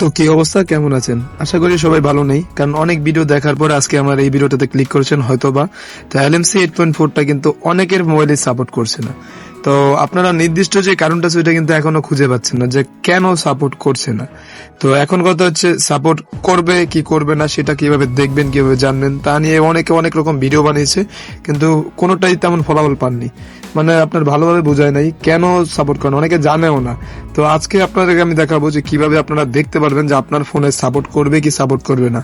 তো কি অবস্থা? কেমন আছেন? আশা করি সবাই ভালো নেই, কারণ অনেক ভিডিও দেখার পর আজকে আমার এই ভিডিওটাতে ক্লিক করেছেন হয়তোবা। তো এলএমসি এইট পয়েন্ট ফোরটা কিন্তু অনেকের মোবাইলে সাপোর্ট করছে না। তো আপনারা নির্দিষ্ট যে কারণটা সেটা কিন্তু এখনও খুঁজে পাচ্ছেন না যে কেন সাপোর্ট করছে না। তো এখন কথা হচ্ছে সাপোর্ট করবে, কি করবে না, সেটা কীভাবে দেখবেন, কীভাবে জানবেন, তা নিয়ে অনেকে অনেক রকম ভিডিও বানিয়েছে, কিন্তু কোনোটাই তেমন ফলাফল পাননি। মানে আপনার ভালোভাবে বোঝায় নাই, কেন সাপোর্ট করেন অনেকে জানেও না। তো আজকে আপনাদেরকে আমি দেখাবো যে কীভাবে আপনারা দেখতে পারবেন যে আপনার ফোনে সাপোর্ট করবে কি সাপোর্ট করবে না।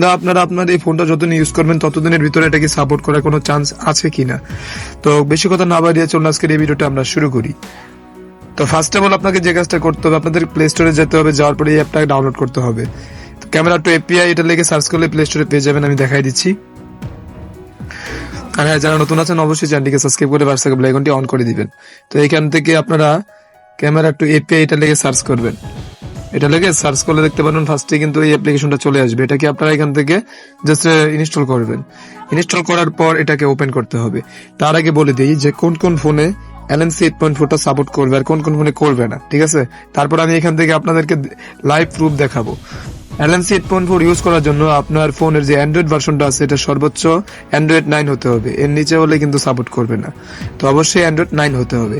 না, আপনারা আপনার এই ফোনটা যতদিন ইউজ করবেন, ততদিনের ভিতরে এটা কি সাপোর্ট করার কোনো চান্স আছে কিনা। তো বেশি কথা না বাড়িয়ে চলুন, আজকের এই ভিডিওটা আমরা শুরু করি। তো ফার্স্ট অফ অল আপনাকে যে কাজটা করতে হবে, আপনাদের প্লে স্টোরে যেতে হবে, যাওয়ার পরে এই অ্যাপটা ডাউনলোড করতে হবে। ক্যামেরা টু এপিআই এটা লেগে সার্চ করলে প্লে স্টোরে পেয়ে যাবেন, আমি দেখাই দিচ্ছি। আর হ্যাঁ যারা নতুন আছেন, অবশ্যই চ্যানেলটিকে সাবস্ক্রাইব করে পাশে থাকা বেলাইকনটি অন করে দিবেন। তো এখান থেকে আপনারা ক্যামেরা একটু এপিআই এটা লেগে সার্চ করবেন। এটা লেগে সার্চ করলে দেখতে পারবেন ফার্স্টে কিন্তু এই অ্যাপ্লিকেশনটা চলে আসবে। এটাকে আপনারা এখান থেকে জাস্ট ইনস্টল করবেন। ইনস্টল করার পর এটাকে ওপেন করতে হবে। তার আগে বলে দিই যে কোন কোন ফোনে এলএনসি এইট পয়েন্ট ফোরটা সাপোর্ট করবে আর কোন কোন ফোনে করবে না, ঠিক আছে? তারপর আমি এখান থেকে আপনাদেরকে লাইভ প্রুফ দেখাবো। এইট পয়েন্ট ফোর ইউজ করার জন্য আপনার ফোনের যে অ্যান্ড্রয়েড ভার্সনটা আছে, এটা সর্বোচ্চ অ্যান্ড্রয়েড নাইন হতে হবে। এর নিচে হলে কিন্তু সাপোর্ট করবে না। তো অবশ্যই অ্যান্ড্রয়েড নাইন হতে হবে।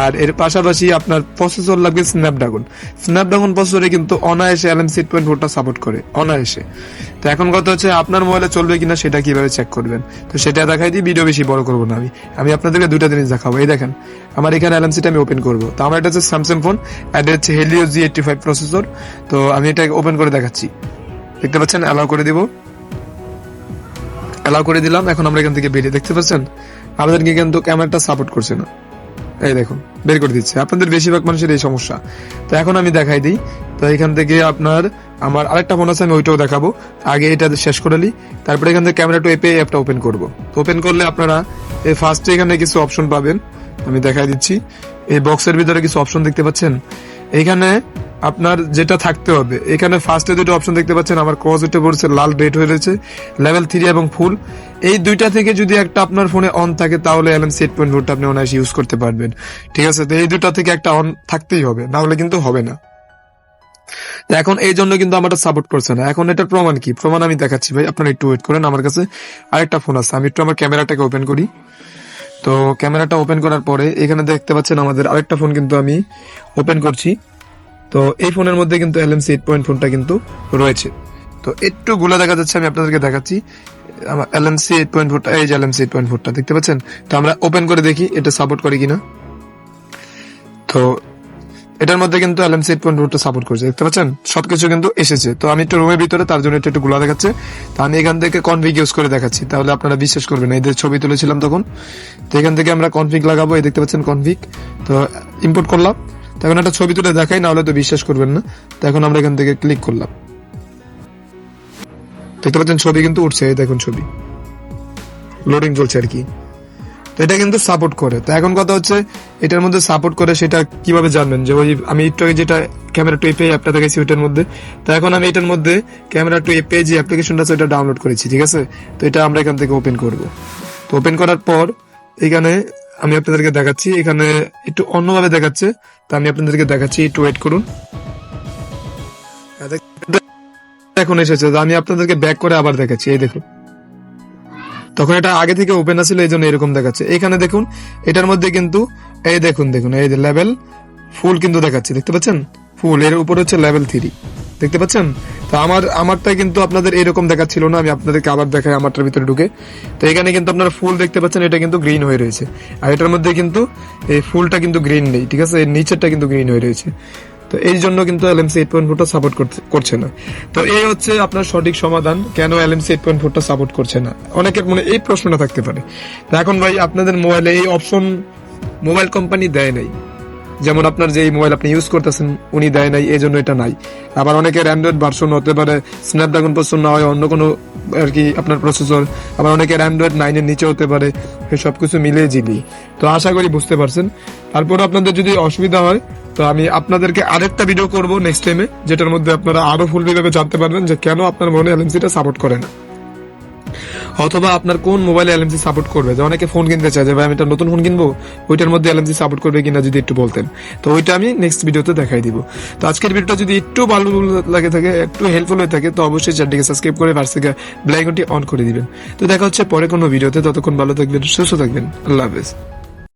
আর এর পাশাপাশি আপনার প্রসেসর লাগবে স্ন্যাপড্রাগন স্ন্যাপড্রাগন প্রসেসরে কিন্তু অনায়াসে পয়েন্ট ফোরটা সাপোর্ট করে। অনায়াসে। তো এখন কথা হচ্ছে আপনার মোবাইলে চলবে কিনা, সেটা কীভাবে চেক করবেন? তো সেটা দেখাই দিই ভিডিও বেশি বড় করব না আমি। আমি আপনাদেরকে দুটা জিনিস দেখাবো। এই দেখেন, আমার এখানে এলএমসিটা আমি ওপেন করব। তো আমার এটা হচ্ছে স্যামসাং ফোন এটা হচ্ছে Helio G eighty five processor তো আমি এটা ওপেন করে দেখাচ্ছি। দেখতে পাচ্ছেন? অ্যালাউ করে দিব। অ্যালাউ করে দিলাম। এখন আমরা এখান থেকে বেরিয়ে, দেখতে পাচ্ছেন? আমাদেরকে কিন্তু ক্যামেরাটা সাপোর্ট করছে না। এই দেখুন, বের করে দিচ্ছে। আপনাদের বেশিরভাগ মানুষের এই সমস্যা। তো এখন আমি দেখাই দিই। তো এখান থেকে আপনার, আমার আরেকটা ফোন আছে, আমি ওইটাও দেখাবো। আগে এটা শেষ করে নিই। তারপরে এখান থেকে ক্যামেরা টু এপে অ্যাপটা ওপেন করব। ওপেন করলে আপনারা এই ফার্স্টে এখানে কিছু অপশন পাবেন। আমি দেখাই দিচ্ছি। এই বক্সের ভিতরে কিছু অপশন দেখতে পাচ্ছেন? এইখানে আপনার যেটা থাকতে হবে। এখানে ফার্স্টে দুটো অপশন দেখতে পাচ্ছেন, আমার ক্রস উঠে পড়ছে, লাল রেড হয়ে রয়েছে লেভেল থ্রি এবং ফুল এই দুইটা থেকে যদি একটা আপনার ফোনে অন থাকে, তাহলে এলএম সেট পয়েন্ট ভোটটা আপনি অনায়াসে ইউজ করতে পারবেন। ঠিক আছে? তো এই দুটা থেকে একটা অন থাকতেই হবে, না হলে কিন্তু হবে না। এখন এই জন্য কিন্তু আমারটা সাপোর্ট করছে না। এখন এটার প্রমাণ কি? প্রমাণ আমি দেখাচ্ছি ভাই, আপনারা একটু ওয়েট করেন, আমার কাছে আরেকটা ফোন আছে। আমি একটু আমার ক্যামেরাটাকে ওপেন করি। তো ক্যামেরাটা ওপেন করার পরে এখানে দেখতে পাচ্ছেন আমাদের আরেকটা ফোন কিন্তু আমি ওপেন করছি। তো এই ফোনের মধ্যে কিন্তু এলএমসি এইট পয়েন্ট ফোনটা কিন্তু রয়েছে। তো একটু গুলা দেখা যাচ্ছে, আমি আপনাদেরকে দেখাচ্ছি। আমার এলএমসি এইট পয়েন্ট ফোরটা এই যে এলএমসি এইট পয়েন্ট ফোরটা দেখতে পাচ্ছেন? তো আমরা ওপেন করে দেখি, এটা সাপোর্ট করে কিনা। তো এটার মধ্যে কিন্তু এলএমসি এইট পয়েন্ট ফোরটা সাপোর্ট করছে, দেখতে পাচ্ছেন? সবকিছু কিন্তু এসেছে। তো আমি একটু রুমের ভিতরে, তার জন্য একটু গুলা দেখাচ্ছে। তো আমি এখান থেকে কনফিগ ইউজ করে দেখাচ্ছি, তাহলে আপনারা বিশ্বাস করবেন এদের ছবি তুলেছিলাম তখন। তো এখান থেকে আমরা কনফিগ লাগাবো, এই দেখতে পাচ্ছেন কনফিগ তো ইম্পোর্ট করলাম। তো এখন একটা ছবি তুলে দেখাই, না হলে তো বিশ্বাস করবেন না। তো এখন আমরা এখান থেকে ক্লিক করলাম। দেখতে পাচ্ছেন ছবি কিন্তু উঠছে, এই দেখুন ছবি। লোডিং চলছে আর কি। তো এটা কিন্তু সাপোর্ট করে। তো এখন কথা হচ্ছে, এটার মধ্যে সাপোর্ট করে সেটা কীভাবে জানবেন? যে ওই, আমি একটু যেটা ক্যামেরা টু এপে অ্যাপটা দেখেছি ওইটার মধ্যে। তো এখন আমি এটার মধ্যে ক্যামেরা টু এপে যে অ্যাপ্লিকেশনটা আছে ওটা ডাউনলোড করেছি, ঠিক আছে? তো এটা আমরা এখান থেকে ওপেন করব। তো ওপেন করার পর, এখানে আমি আপনাদেরকে দেখাচ্ছি, এখানে একটু অন্যভাবে দেখাচ্ছে, তা আমি আপনাদেরকে দেখাচ্ছি, একটু ওয়েট করুন। এখন এসেছে আমি আপনাদেরকে ব্যাক করে আবার দেখাচ্ছি, এই দেখুন। তখন এটা আগে থেকে ওপেন আছিল, এই জন্য এরকম দেখাচ্ছে। এখানে দেখুন, এটার মধ্যে কিন্তু, এই দেখুন দেখুন, এই লেভেল ফুল কিন্তু দেখাচ্ছে, দেখতে পাচ্ছেন? ফুল এর উপর হচ্ছে লেভেল থ্রি দেখতে পাচ্ছেন? তো আমার আমারটা কিন্তু আপনাদের এরকম দেখাচ্ছিল না, আমি আপনাদেরকে আবার দেখাই আমারটার ভিতরে ঢুকে। তো এখানে কিন্তু আপনারা ফুল দেখতে পাচ্ছেন, এটা কিন্তু গ্রিন হয়ে রয়েছে। আর এটার মধ্যে কিন্তু এই ফুলটা কিন্তু গ্রিন নেই, ঠিক আছে? এর নিচেরটা কিন্তু গ্রিন হয়ে রয়েছে। তো এই জন্য কিন্তু এলএমসি এইট পয়েন্ট ফোরটা সাপোর্ট করছে না। তো এই হচ্ছে আপনার সঠিক সমাধান, কেন এলএমসি এইট পয়েন্ট ফোরটা সাপোর্ট করছে না? অনেকের মনে এই প্রশ্নটা থাকতে পারে। তো এখন ভাই, আপনাদের মোবাইলে এই অপশন মোবাইল কোম্পানি দেয় নাই। যেমন আপনার যে মোবাইল আপনি ইউজ করতেছেন, উনি দেয় নাই এই জন্য এটা নাই। আবার অনেকের অ্যান্ড্রয়েড ভার্সন হতে পারে স্ন্যাপড্রাগন প্রসেসর না হয়, অন্য কোনো আর কি আপনার প্রসেসর আবার অনেকের অ্যান্ড্রয়েড নাইনের নিচে হতে পারে সব কিছু মিলিয়ে জিবি তো আশা করি বুঝতে পারছেন। তারপর আপনাদের যদি অসুবিধা হয়, তো আমি আপনাদেরকে আরেকটা ভিডিও করব নেক্সট টাইমে যেটার মধ্যে আপনারা আরও ফুল ভাবে জানতে পারবেন যে কেন আপনার মনে এলএমসিটা সাপোর্ট করে না। অথবা আপনার কোন মোবাইলে এলএমজি সাপোর্ট করবে? যে অনেকে ফোন কিনতে চায়, যে, ভাই, আমি একটা নতুন ফোন কিনবো, ওইটার মধ্যে এলএমসি সাপোর্ট করবে কিনা যদি একটু বলতেন? তো ওইটা আমি নেক্সট ভিডিওতে দেখাই দিব। তো আজকের ভিডিওটা যদি একটু ভালো লাগে থাকে, একটু হেল্পফুল হয়ে থাকে, তো অবশ্যই চ্যানেলটিকে সাবস্ক্রাইব করে থেকে ব্ল্যাক অন করে দিবেন। তো দেখা হচ্ছে পরে কোনো ভিডিওতে ততক্ষণ ভালো থাকবেন, সুস্থ থাকবেন, আল্লাহ হাফেজ।